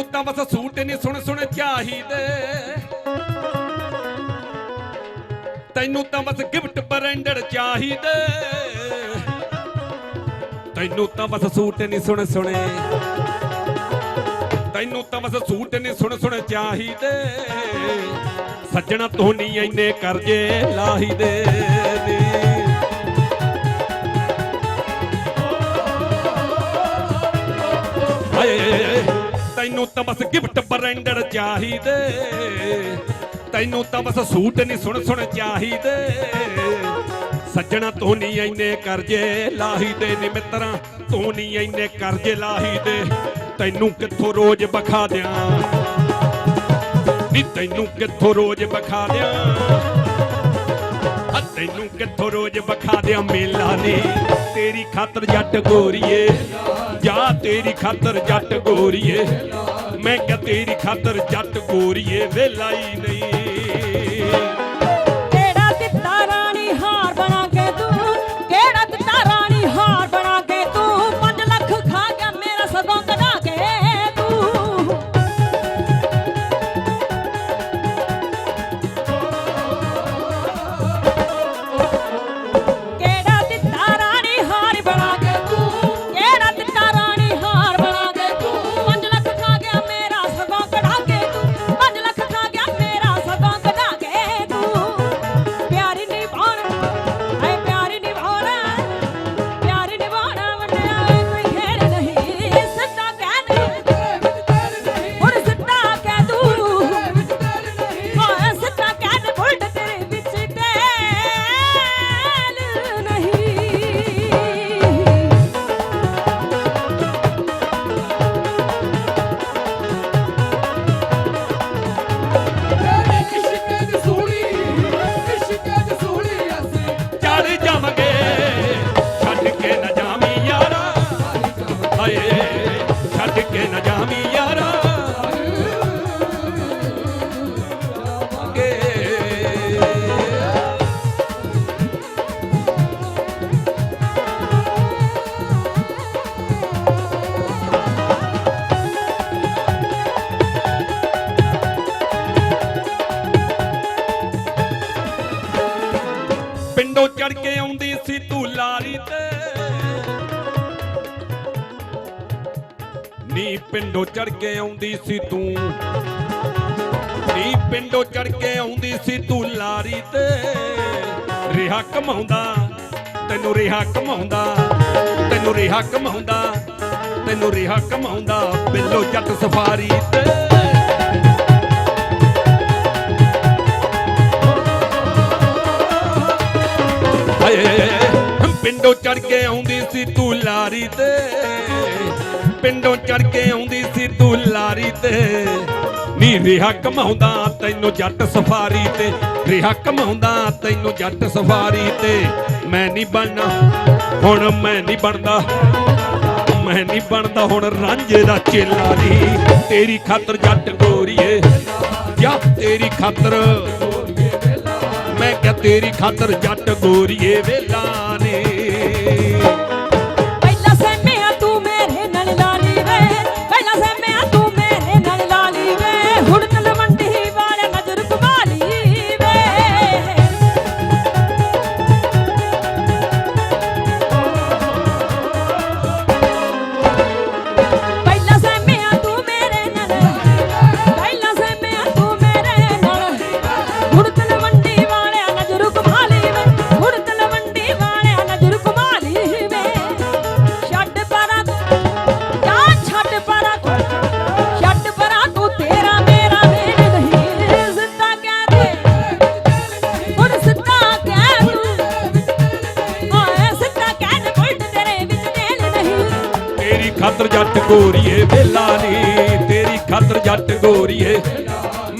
ਤੈਨੂੰ ਤਾਂ ਬਸ ਸੂਟ ਨਹੀਂ ਸੁਣ ਸੁਣ ਚਾਹੀਦੇ। ਤੈਨੂੰ ਤਾਂ ਬਸ ਗਿਫਟ ਬ੍ਰਾਂਡਡ ਚਾਹੀਦੇ। ਤੈਨੂੰ ਤਾਂ ਬਸ ਸੂਟ ਨਹੀਂ ਸੁਣ ਸੁਣੇ ਤੈਨੂੰ ਤਾਂ ਬਸ ਸੂਟ ਨਹੀਂ ਸੁਣ ਸੁਣ ਚਾਹੀਦੇ। ਸੱਜਣਾ ਤੂੰ ਨਹੀਂ ਇੰਨੇ ਕਰਜੇ ਲਾਹੀਦੇ। ਤੈਨੂੰ ਤਾਂ ਬਸ ਗਿਫਟ ਬ੍ਰਾਂਡਡ ਚਾਹੀਦੇ। ਤੈਨੂੰ ਤਾਂ ਬਸ ਸੂਟ ਨਹੀਂ ਸੁਣ ਸੁਣ ਚਾਹੀਦੇ। ਸੱਜਣਾ ਤੂੰ ਨਹੀਂ ਇੰਨੇ ਕਰਜੇ ਲਾਹੀਦੇ ਨੀ ਮਿੱਤਰਾਂ ਤੂੰ ਨਹੀਂ ਇੰਨੇ ਕਰਜੇ ਲਾਹੀਦੇ। ਤੈਨੂੰ ਕਿੱਥੋਂ ਰੋਜ਼ ਬਖਾ ਦਿਆਂ? ਨੀ ਤੈਨੂੰ ਕਿੱਥੋਂ ਰੋਜ਼ ਬਖਾ ਦਿਆਂ? ਤੈਨੂੰ ਕਿੱਥੋਂ ਰੋਜ਼ ਬਖਾ ਦਿਆਂ ਮੇਲਾ ਨੀ? ਤੇਰੀ ਖਾਤਰ ਜੱਟ ਗੋਰੀਏ। ਜਾ ਤੇਰੀ ਖਾਤਰ ਜੱਟ ਗੋਰੀਏ। ਮੈਂ ਕਿਹਾ ਤੇਰੀ ਖਾਤਰ ਜੱਟ ਗੋਰੀਏ ਵੇਲਾ ਹੀ ਨਹੀਂ। ਪਿੰਡੋਂ ਚੜ ਕੇ ਆਉਂਦੀ ਸੀ ਤੂੰ। ਨੀ ਪਿੰਡੋਂ ਚੜ ਕੇ ਆਉਂਦੀ ਸੀ ਤੂੰ ਲਾਰੀ ਤੇ। ਰਿਹਾ ਕਮਾਉਂਦਾ, ਤੈਨੂੰ ਰਿਹਾ ਕਮਾਉਂਦਾ, ਤੈਨੂੰ ਰਿਹਾ ਕਮਾਉਂਦਾ, ਤੈਨੂੰ ਰਿਹਾ ਕਮਾਉਂਦਾ ਬਿੱਲੋ ਜੱਟ ਸਫਾਰੀ ਤੇ। ਪਿੰਡੋਂ ਚੜ ਕੇ ਆਉਂਦੀ ਸੀ ਤੂੰ ਲਾਰੀ ਤੇ। ਪਿੰਡੋਂ ਚੜ ਕੇ ਆਉਂਦੀ ਸੀ ਤੂੰ ਲਾਰੀ ਤੇ। ਨੀ ਰਿਹਾ ਕਮਾਉਂਦਾ ਤੈਨੂੰ ਜੱਟ ਸਫਾਰੀ ਤੇ। ਰਿਹਾ ਕਮਾਉਂਦਾ ਤੈਨੂੰ ਜੱਟ ਸਫਾਰੀ ਤੇ। ਮੈਂ ਨਹੀਂ ਬਣਨਾ, ਹੁਣ ਮੈਂ ਨਹੀਂ ਬਣਦਾ। ਮੈਂ ਨਹੀਂ ਬਣਦਾ ਹੁਣ ਰਾਂਝੇ ਦਾ ਚੇਲਾ ਨੀ। ਤੇਰੀ ਖਾਤਰ ਜੱਟ ਗੋਰੀਏ, ਜਾਂ ਤੇਰੀ ਖਾਤਰ ਮੈਂ ਕਿਹਾ ਤੇਰੀ ਖਾਤਰ ਜੱਟ ਗੋਰੀਏ ਵੇਲਾ ਨੇ। ਗੋਰੀਏ ਵੇਲਾ ਨੀ ਤੇਰੀ ਖਾਤਰ ਜੱਟ ਗੋਰੀਏ।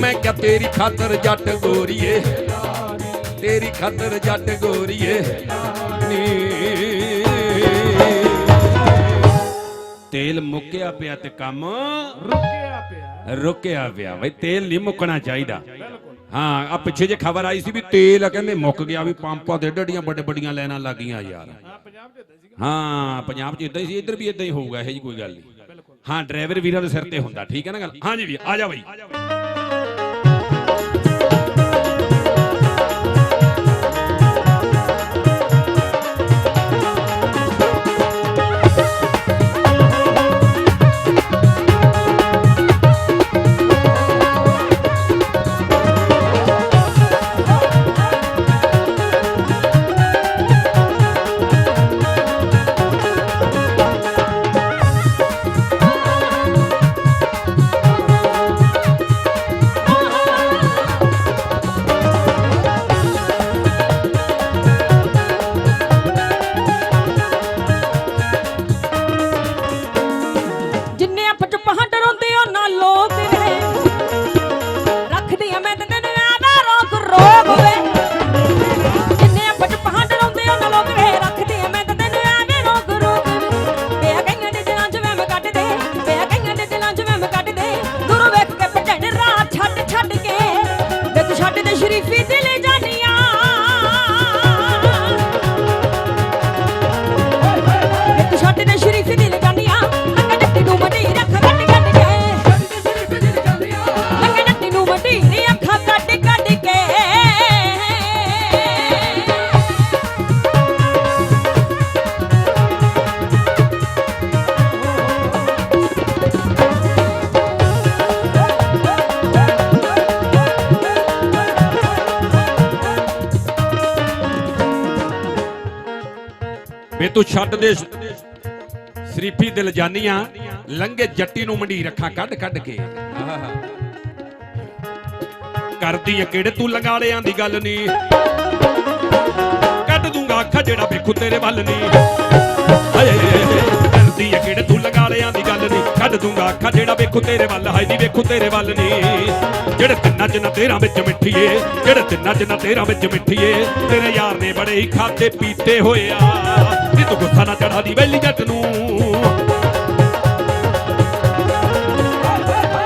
ਮੈਂ ਕਿਹਾ ਤੇਰੀ ਖਾਤਰ ਜੱਟ ਗੋਰੀਏ ਤੇਰੀ ਖਾਤਰ ਜੱਟ ਗੋਰੀਏ ਨੀ। ਤੇਲ ਮੁੱਕਿਆ ਪਿਆ ਤੇ ਕੰਮ ਰੁਕਿਆ ਪਿਆ। ਰੁਕਿਆ ਪਿਆ ਬਈ ਤੇਲ ਨਹੀਂ ਮੁੱਕਣਾ ਚਾਹੀਦਾ। ਹਾਂ ਆ ਪਿੱਛੇ ਜੇ ਖਬਰ ਆਈ ਸੀ ਵੀ ਤੇਲ ਕਹਿੰਦੇ ਮੁੱਕ ਗਿਆ ਵੀ ਪੰਪਾਂ ਤੇ ਡੱਡੀਆਂ ਵੱਡੇ ਵੱਡੀਆਂ ਲਾਈਨਾਂ ਲੱਗੀਆਂ ਯਾਰ। ਹਾਂ ਪੰਜਾਬ ਚ ਏਦਾਂ ਸੀਗਾ। ਹਾਂ ਪੰਜਾਬ 'ਚ ਇਦਾਂ ਹੀ ਸੀ ਇੱਧਰ ਵੀ ਇਦਾਂ ਹੀ ਹੋਊਗਾ ਇਹ ਜੀ ਕੋਈ ਗੱਲ ਨਹੀਂ ਹਾਂ, ਡਰਾਈਵਰ ਵੀਰਾਂ ਦੇ ਸਿਰ ਤੇ ਹੁੰਦਾ, ਠੀਕ ਹੈ ਨਾ ਗੱਲ? ਹਾਂਜੀ ਵੀ ਆ ਜਾ ਬਈ ਵੇ ਤੂੰ ਛੱਡ ਦੇ ਸ਼ਰੀਫੀ ਦਿਲ ਜਾਨੀਆਂ ਲੰਗੇ ਜੱਟੀ ਨੂੰ ਮੰਡੀ ਰੱਖਾਂ ਕੱਢ ਕੱਢ ਕੇ। ਕਰਦੀ ਏ ਕਿਹੜੇ ਤੂੰ ਲੰਗਾਲਿਆਂ ਦੀ ਗੱਲ ਨਹੀਂ ਕੱਢ ਦੂੰਗਾ ਅੱਖਾਂ ਜਿਹੜਾ ਵੇਖੂ ਤੇਰੇ ਵੱਲ ਨਹੀਂ ਹਾਏ ਕਰਦੀ ਏ ਕਿਹੜੇ ਤੂੰ ਲੰਗਾੜਿਆਂ ਦੀ ਗੱਲ ਨਹੀਂ ਕੱਢ ਦੂੰਗਾ ਅੱਖਾਂ ਜਿਹੜਾ ਵੇਖੂ ਤੇਰੇ ਵੱਲ, ਹਾਏ ਨਹੀਂ ਵੇਖੂ ਤੇਰੇ ਵੱਲ ਨਹੀਂ ਜਿਹੜੇ ਤਿੰਨਾਂ ਚ ਨਾ ਤੇਰਾਂ ਵਿੱਚ ਮਿੱਠੀਏ ਜਿਹੜੇ ਤਿੰਨਾਂ ਚ ਨਾ ਤੇਰਾਂ ਵਿੱਚ ਮਿੱਠੀਏ ਤੇਰੇ ਯਾਰ ਨੇ ਬੜੇ ਹੀ ਖਾਦੇ ਪੀਤੇ ਹੋਏ ਆ। ਤੂੰ ਗੁੱਸਾ ਨਾ ਚੜਾ ਦੀ ਵੈਲੀ ਜੱਟ ਨੂੰ।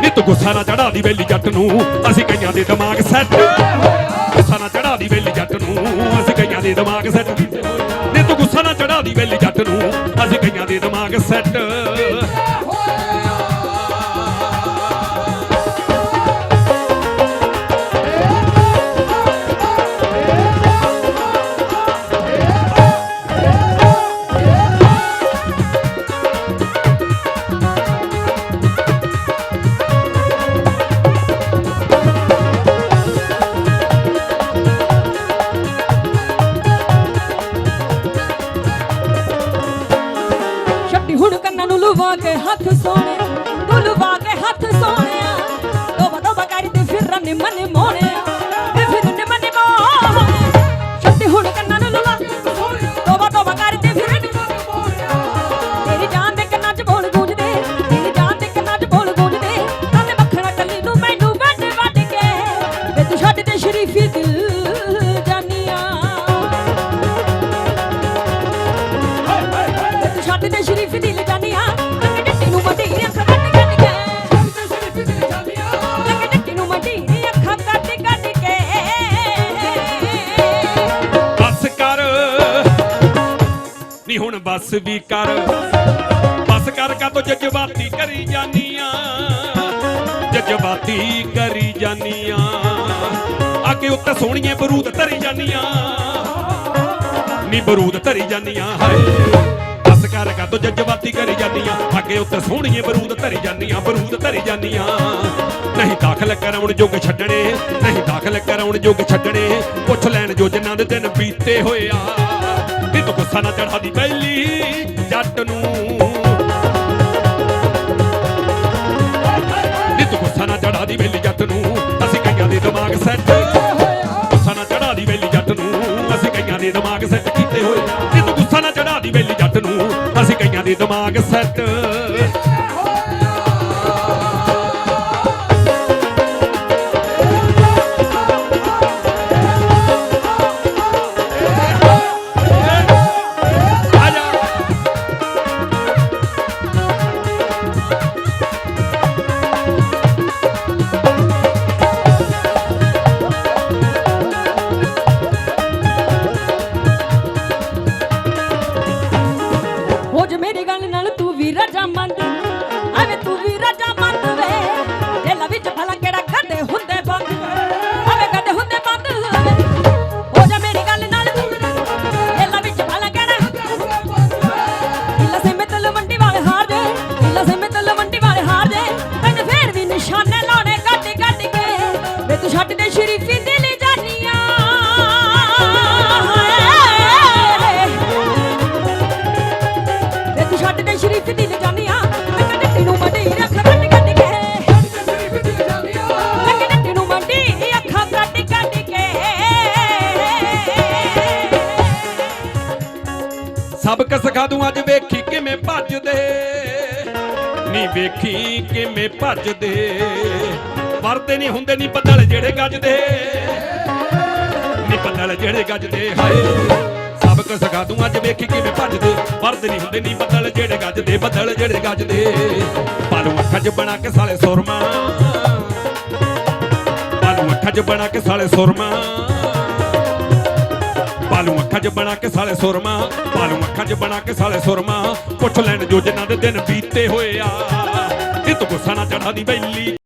ਨੀ ਤੂੰ ਗੁੱਸਾ ਨਾ ਚੜਾ ਦੀ ਵੈਲੀ ਜੱਟ ਨੂੰ। ਅਸੀਂ ਕਈਆਂ ਦੇ ਦਿਮਾਗ ਸੈੱਟ ਗੁੱਸਾ ਨਾ ਚੜਾ ਦੀ ਵੈਲੀ ਜੱਟ ਨੂੰ। ਅਸੀਂ ਕਈਆਂ ਦੇ ਦਿਮਾਗ ਸੈੱਟ ਨੀ ਤੂੰ ਗੁੱਸਾ ਨਾ ਚੜਾ ਦੀ ਵੈਲੀ ਜੱਟ ਨੂੰ। ਅਸੀਂ ਕਈਆਂ ਦੇ ਦਿਮਾਗ ਸੈੱਟ ਹੁਣ ਕੰਨਾਂ ਨੂੰ ਲੁਵਾ ਕੇ ਹੱਥ ਸੋਹਣਿਆ ਤੂੰ ਲੁਵਾ ਕੇ ਹੱਥ ਸੋਹਣਿਆ ਤੋਬਾ ਤੋਬਾ ਕਰੀ ਤੇ ਫਿਰ ਰੰਨ ਮਨ ਮੋਹਣਿਆ ਤੇ ਫਿਰ ਰੰਨ ਮਨ ਮੋਹਣਿਆ ਛੱਡੀ ਹੁਣ ਕੰਨਾਂ ਨੂੰ ਲੁਵਾ ਤੋਬਾ ਤੋਬਾ ਕਰੀ ਤੇ ਫਿਰ ਰੰਨ ਤੇਰੀ ਜਾਨ ਦੇ ਕੰਨਾਂ 'ਚ ਬੋਲ ਗੂੰਜਦੇ ਤੇਰੀ ਜਾਨ ਦੇ ਕੰਨਾਂ 'ਚ ਬੋਲ ਗੂੰਜਦੇ ਕੰਨ ਮੱਖਣਾ ਕੱਲੀ ਨੂੰ ਮੈਨੂੰ ਵੱਡ ਵੱਡ ਕੇ। ਵੇ ਤੂੰ ਛੱਡ ਦੇ ਸ਼ਰੀਫੀ ਦਿਲ ਜਾਨੀਆਂ। ਵੇ ਤੂੰ ਛੱਡ ਦੇ ਸ਼ਰੀਫੀ ਦਿਲ ਬਸ ਵੀ ਕਰ। ਬਸ ਕਰ ਕਾ ਤੋ ਜਜ਼ਬਾਤੀ ਕਰੀ ਜਾਨੀਆਂ। ਜਜ਼ਬਾਤੀ ਕਰੀ ਜਾਨੀਆਂ। ਆ ਕੇ ਉੱਤੇ ਸੋਹਣੀਏ ਬਰੂਦ ਧਰੀ ਜਾਨੀਆਂ। ਨੀ ਬਰੂਦ ਧਰੀ ਜਾਨੀਆਂ, ਹਾਏ। ਬਸ ਕਰ ਕਾ ਤੋ ਜਜ਼ਬਾਤੀ ਕਰੀ ਜਾਨੀਆਂ। ਅੱਗੇ ਉੱਤੇ ਸੋਹਣੀਏ ਬਰੂਦ ਧਰੀ ਜਾਨੀਆਂ, ਬਰੂਦ ਧਰੀ ਜਾਨੀਆਂ। ਨਹੀਂ ਦਾਖਲ ਕਰਾਉਣ ਜੋਗ ਛੱਡਣੇ, ਨਹੀਂ ਦਾਖਲ ਕਰਾਉਣ ਜੋਗ ਛੱਡਣੇ। ਪੁੱਛ ਲੈਣ ਜੋ ਜਿਨ੍ਹਾਂ ਦੇ ਦਿਨ ਬੀਤੇ ਹੋਏ ਆ। ਤੂੰ ਗੁੱਸਾ ਨਾ ਚੜਾਦੀ ਪਹਿਲੀ ਜੱਟ ਨੂੰ। ਨੀ ਤੂੰ ਗੁੱਸਾ ਨਾ ਚੜਾਦੀ ਪਹਿਲੀ ਜੱਟ ਨੂੰ, ਅਸੀਂ ਕਈਆਂ ਦੇ ਦਿਮਾਗ ਸੈੱਟ ਗੁੱਸਾ ਨਾ ਚੜਾ ਦੀ ਵੇਲੀ ਜੱਟ ਨੂੰ, ਅਸੀਂ ਕਈਆਂ ਦੇ ਦਿਮਾਗ ਸੈੱਟ ਕੀਤੇ ਹੋਏ ਨੀ ਤੂੰ ਗੁੱਸਾ ਨਾ ਚੜਾ ਦੀ ਵੇਲੀ ਜੱਟ ਨੂੰ, ਅਸੀਂ ਕਈਆਂ ਦੇ ਦਿਮਾਗ ਸੈੱਟ ਸਬਕ ਸਿਖਾ ਦੂੰ ਅੱਜ ਵੇਖੀ ਕਿਵੇਂ ਭੱਜਦੇ? ਨੀ ਵੇਖੀ ਕਿਵੇਂ ਭੱਜਦੇ? ਵਰਦੇ ਨਹੀਂ ਹੁੰਦੇ ਨਹੀਂ ਬੱਦਲ ਜਿਹੜੇ ਗੱਜਦੇ। ਨੀ ਬੱਦਲ ਜਿਹੜੇ ਗੱਜਦੇ, ਹਾਏ। ਸਬਕ ਸਿਖਾ ਦੂੰ ਅੱਜ ਵੇਖੀ ਕਿਵੇਂ ਭੱਜਦੇ? ਵਰਦੇ ਨਹੀਂ ਹੁੰਦੇ ਨਹੀਂ ਬੱਦਲ ਜਿਹੜੇ ਗੱਜਦੇ, ਬੱਦਲ ਜਿਹੜੇ ਗੱਜਦੇ। ਪਾਲੂ ਅੱਖਾਂ 'ਚ ਬਣਾ ਕੇ ਸਾਲੇ ਸੁਰਮਾ। ਪਾਲੂ ਅੱਖਾਂ 'ਚ ਬਣਾ ਕੇ ਸਾਲੇ ਸੁਰਮਾ। ਪਾਲੂ ਅੱਖਾਂ 'ਚ ਬਣਾ ਕੇ ਸਾਲੇ ਸੁਰਮਾ ਪਾਲੂ ਅੱਖਾਂ 'ਚ ਬਣਾ ਕੇ ਸਾਲੇ ਸੁਰਮਾ। ਪੁੱਛ ਲੈਣ ਜੋ ਜਿਨ੍ਹਾਂ ਦੇ ਦਿਨ ਬੀਤੇ ਹੋਏ ਆ। ਇਹ ਤੋਂ ਗੁੱਸਾ ਨਾ ਚੜਾ ਦੀ ਬੈਲੀ।